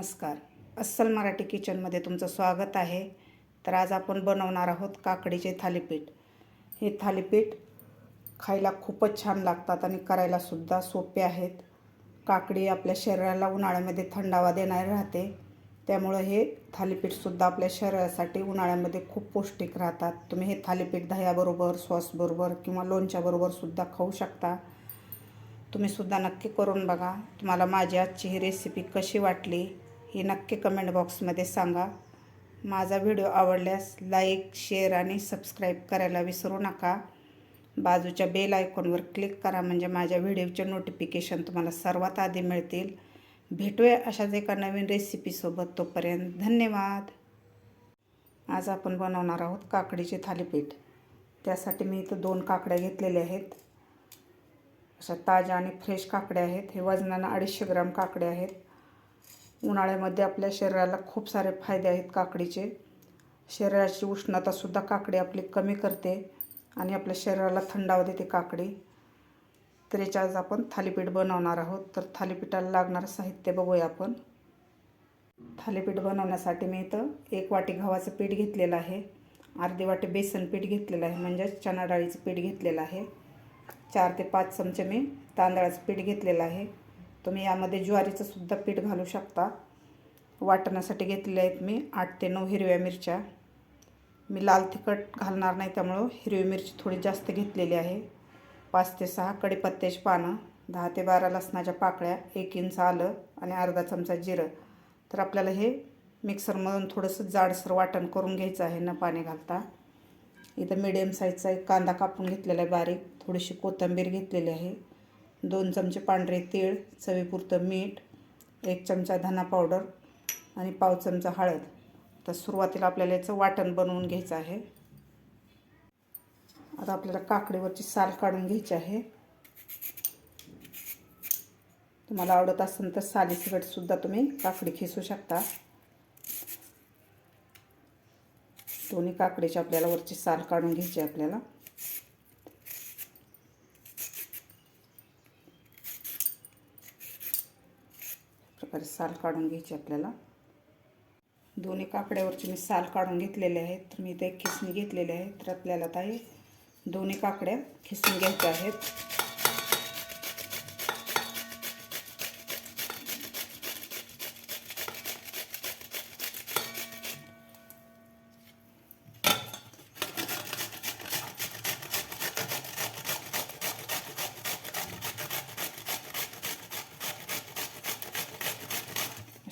नमस्कार. अस्सल मराठी किचनमध्ये तुमचं स्वागत आहे. तर आज आपण बनवणार आहोत काकडीचे थालीपीठ. हे थालीपीठ खायला खूपच छान लागतात आणि करायलासुद्धा सोपे आहेत. काकडी आपल्या शरीराला उन्हाळ्यामध्ये थंडावा देणारी राहते. त्यामुळं हे थालीपीठसुद्धा आपल्या शरीरासाठी उन्हाळ्यामध्ये खूप पौष्टिक राहतात. तुम्ही हे थालीपीठ दह्याबरोबर सॉसबरोबर किंवा लोणच्याबरोबरसुद्धा खाऊ शकता. तुम्ही सुद्धा नक्की करून बघा. तुम्हाला माझी आजची ही रेसिपी कशी वाटली? हे नक्की कमेंट बॉक्समध्ये सांगा. माझा व्हिडिओ आवडल्यास लाईक शेअर आणि सबस्क्राईब करायला विसरू नका. बाजूच्या बेल आयकॉनवर क्लिक करा म्हणजे माझ्या व्हिडिओचे नोटिफिकेशन तुम्हाला सर्वात आधी मिळतील. भेटूया अशाच एका नवीन रेसिपीसोबत तोपर्यंत धन्यवाद. आज आपण बनवणार आहोत काकडीचे थालीपीठ. त्यासाठी मी इथं दोन काकड्या घेतलेल्या आहेत. अशा ताज्या आणि फ्रेश काकड्या आहेत. हे वजनानं अडीचशे ग्राम काकड्या आहेत. उन्हाळ्यामध्ये आपल्या शरीराला खूप सारे फायदे आहेत काकडीचे. शरीराची उष्णतासुद्धा काकडी आपली कमी करते आणि आपल्या शरीराला थंडावा देते काकडी. तर याच्या आज आपण थालीपीठ बनवणार आहोत. तर थालीपीठाला लागणारं साहित्य बघूया आपण. थालीपीठ बनवण्यासाठी मी इथं एक वाटी गव्हाचं पीठ घेतलेलं आहे. अर्धी वाटी बेसन पीठ घेतलेलं आहे म्हणजेच चणा डाळीचं पीठ घेतलेलं आहे. चार ते पाच चमचे मी तांदळाचं पीठ घेतलेलं आहे. तुम्ही यामध्ये ज्वारीचं सुद्धा पीठ घालू शकता. वाटण्यासाठी घेतलेले आहेत मी आठ ते नऊ हिरव्या मिरच्या. मी लाल तिखट घालणार नाही त्यामुळं हिरवी मिरची थोडी जास्त घेतलेली आहे. पाच ते सहा कडीपत्त्याची पानं दहा ते बारा लसणाच्या पाकळ्या एक इंच आलं आणि अर्धा चमचा जिरं. तर आपल्याला हे मिक्सरमधून थोडंसं जाडसर वाटण करून घ्यायचं आहे न पाणी घालता. इथं मिडियम साईजचा एक कांदा कापून घेतलेला आहे बारीक. थोडीशी कोथिंबीर घेतलेली आहे. दोन चमचे पांढरे तीळ चवीपुरतं मीठ एक चमचा धना पावडर आणि पाव चमचा हळद. तर सुरुवातीला आपल्याला याचं वाटण बनवून घ्यायचं आहे. आता आपल्याला काकडीवरची साल काढून घ्यायची आहे. तुम्हाला आवडत असेल तर सालीसकटसुद्धा तुम्ही काकडी खेसू शकता. दोन्ही काकडीची आपल्याला वरची साल काढून घ्यायची आपल्याला. प्रकारे साल काढून घ्यायची आपल्याला. दोन्ही काकड्यावरची मी साल काढून घेतलेले आहेत. तर मी इथे खिसणी घेतलेले आहेत तर आपल्याला ताई दोन्ही काकड्या खिसून घ्यायच्या आहेत.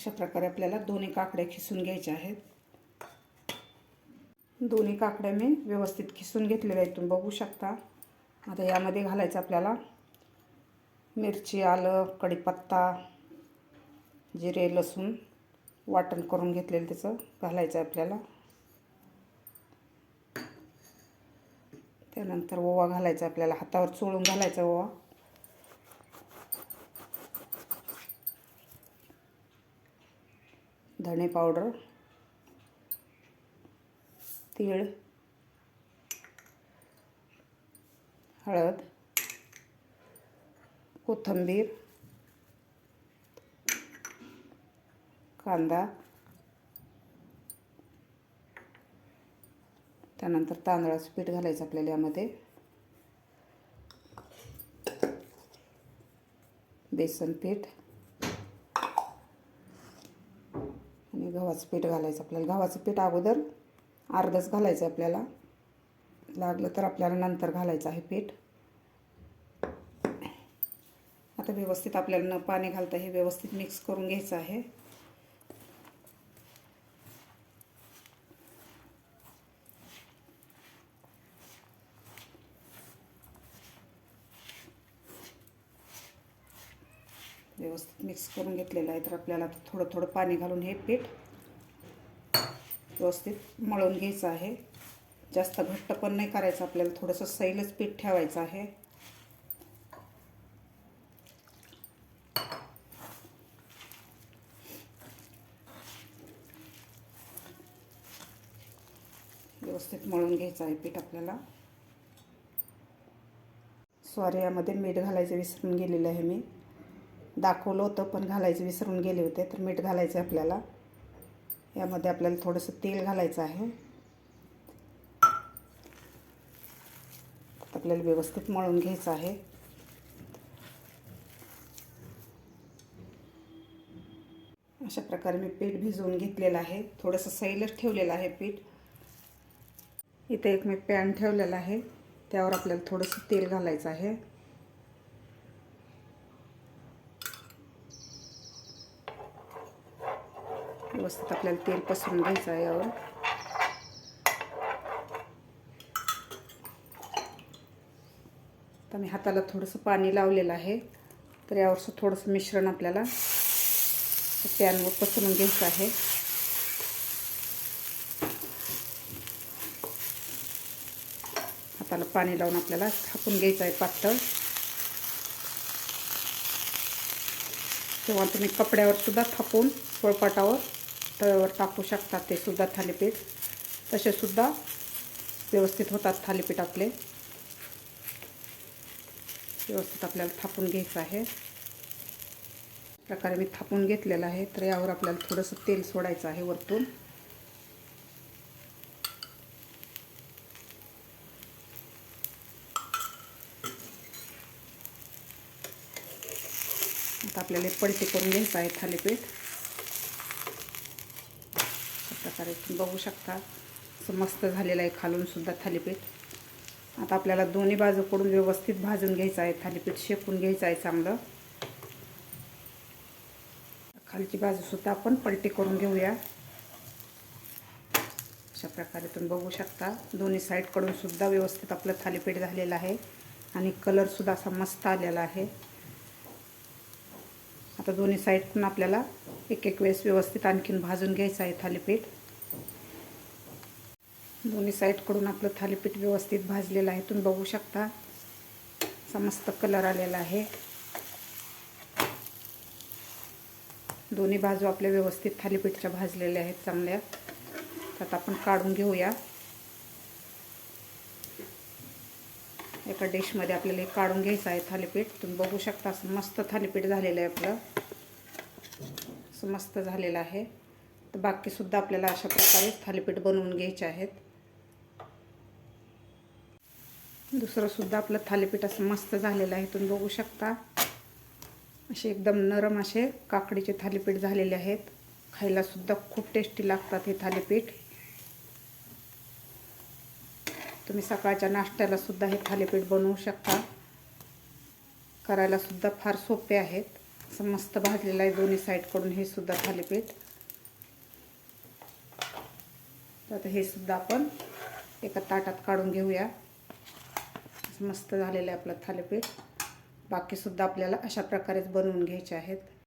अशा प्रकारे आपल्याला दोन्ही काकड्या खिसून घ्यायच्या आहेत. दोन्ही काकड्या मी व्यवस्थित खिसून घेतलेल्या आहेत. तुम्ही बघू शकता. आता यामध्ये घालायचं आपल्याला मिरची आलं कढीपत्ता जिरे लसूण वाटण करून घेतलेलं त्याचं घालायचं आहे आपल्याला. त्यानंतर ओवा घालायचा आपल्याला. हातावर चोळून घालायचा ओवा. धणे पावडर तीळ हळद कोथिंबीर कांदा त्यानंतर तांदळाचं पीठ घालायचं आपल्याला यामध्ये बेसन पीठ आणि गव्हाचं पीठ घालायचं आपल्याला. गव्हाचं पीठ अगोदर अर्धच घालायचं आपल्याला. लागलं तर आपल्याला नंतर घालायचं आहे पीठ. आता व्यवस्थित आपल्याला न पाणी घालता हे व्यवस्थित मिक्स करून घ्यायचं आहे. व्यवस्थित मिक्स करून घेतलेलं आहे. तर आपल्याला थोडं थोडं पाणी घालून हे पीठ व्यवस्थित मळून घ्यायचं आहे. जास्त घट्ट पण नाही करायचं. आपल्याला थोडंसं सैलच पीठ ठेवायचं आहे. व्यवस्थित मळून घ्यायचं आहे पीठ आपल्याला. सॉरी यामध्ये मीठ घालायचं विसरून गेलेलं आहे मी. दाखवलं होतं पण घालायचं विसरून गेले होते तर मीठ घालायचं आहे आपल्याला. यामध्ये आपल्याला थोडंसं तेल घालायचं आहे. आपल्याला व्यवस्थित मळून घ्यायचं आहे. अशा प्रकारे मी पीठ भिजवून घेतलेलं आहे. थोडंसं सैलच ठेवलेलं आहे पीठ. इथे एक मी पॅन ठेवलेला आहे. त्यावर आपल्याला थोडंसं तेल घालायचं आहे. व्यवस्थित आपल्याला तेल पसरून घ्यायचं आहे यावर. तर मी हाताला थोडंसं पाणी लावलेलं आहे तर यावरचं थोडंसं मिश्रण आपल्याला पॅनवर पसरून घ्यायचं आहे. हाताला पाणी लावून आपल्याला थापून घ्यायचं आहे पातळ. किंवा तुम्ही कपड्यावर सुद्धा थापून पोळपाटावर तव्यावर टाकू शकतात ते सुद्धा थालीपीठ. तसेसुद्धा व्यवस्थित होतात थालीपीठ आपले. व्यवस्थित आपल्याला थापून घ्यायचं आहे. प्रकारे मी थापून घेतलेलं आहे तर यावर आपल्याला थोडंसं तेल सोडायचं आहे वरतून. आता आपल्याला पलटी करून घ्यायचं आहे थालीपीठ. प्रकारे बघू शकता. असं मस्त झालेलं आहे खालूनसुद्धा थालीपीठ. आता आपल्याला दोन्ही बाजूकडून व्यवस्थित भाजून घ्यायचं आहे. थालीपीठ शेकून घ्यायचं आहे चांगलं. खालची बाजूसुद्धा आपण पलटी करून घेऊया. अशा प्रकारे तुम्ही बघू शकता. दोन्ही साईडकडून सुद्धा व्यवस्थित आपलं थालीपीठ झालेलं आहे. आणि कलरसुद्धा असा मस्त आलेला आहे. आता दोन्ही साईडकडून आपल्याला एक एक वेळेस व्यवस्थित आणखीन भाजून घ्यायचं आहे थालीपीठ. दोन्ही साईडकडून आपलं थालीपीठ व्यवस्थित भाजलेलं आहे. तुम्ही बघू शकता. असा मस्त कलर आलेला आहे. दोन्ही बाजू आपल्या व्यवस्थित थालीपीठच्या भाजलेल्या आहेत चांगल्या. तर आपण काढून घेऊया. एका डिशमध्ये आपल्याला हे काढून घ्यायचं आहे थालीपीठ. तुम्ही बघू शकता असं मस्त थालीपीठ झालेलं आहे आपलं. मस्त झालेलं आहे. तर बाकीसुद्धा आपल्याला अशा प्रकारे थालीपीठ बनवून घ्यायचे आहेत. दुसरंसुद्धा आपलं थालीपीठ असं मस्त झालेलं आहे. तुम्ही बघू शकता. असे एकदम नरम असे काकडीचे थालीपीठ झालेले आहेत. खायलासुद्धा खूप टेस्टी लागतात हे थालीपीठ. तुम्ही सकाळच्या नाश्त्याला सुद्धा हे थालीपीठ बनवू शकता. करायलासुद्धा फार सोपे आहेत. असं मस्त भाजलेलं आहे दोन्ही साईडकडून हे सुद्धा थालीपीठ. तर आता हे सुद्धा आपण एका ताटात काढून घेऊया. मस्त झालेलं आहे आपलं थालीपीठ. बाकीसुद्धा आपल्याला अशा प्रकारेच बनवून घ्यायचे आहेत.